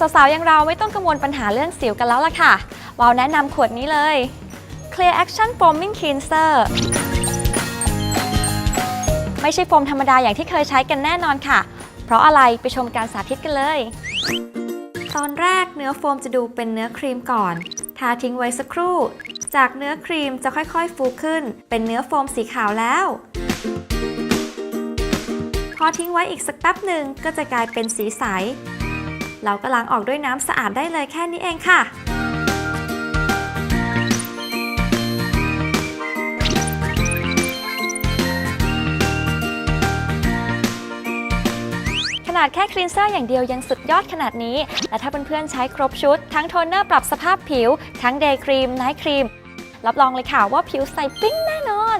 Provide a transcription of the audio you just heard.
สาวๆ อย่างเราไม่ต้องกังวลปัญหาเรื่องสิวกันแล้วล่ะค่ะ วาวแนะนำขวดนี้เลย Clear Action Foaming Cleanser ไม่ใช่โฟมธรรมดาอย่างที่เคยใช้กันแน่นอนค่ะ เพราะอะไรไปชมการสาธิตกันเลย ตอนแรกเนื้อโฟมจะดูเป็นเนื้อครีมก่อน ทาทิ้งไว้สักครู่ จากเนื้อครีมจะค่อยๆ ฟูขึ้น เป็นเนื้อโฟมสีขาวแล้ว พอทิ้งไว้อีกสักแป๊บหนึ่งก็จะกลายเป็นสีใส เราก็ล้างออกด้วยน้ำสะอาดได้เลยแค่นี้เองค่ะขนาดแค่คลีนเซอร์อย่างเดียวยังสุดยอดขนาดนี้ และถ้าเพื่อนๆใช้ครบชุด ทั้งโทนเนอร์ปรับสภาพผิว ทั้งเดย์ครีม ไนท์ครีม รับรองเลยค่ะว่าผิวใสปิ้งแน่นอน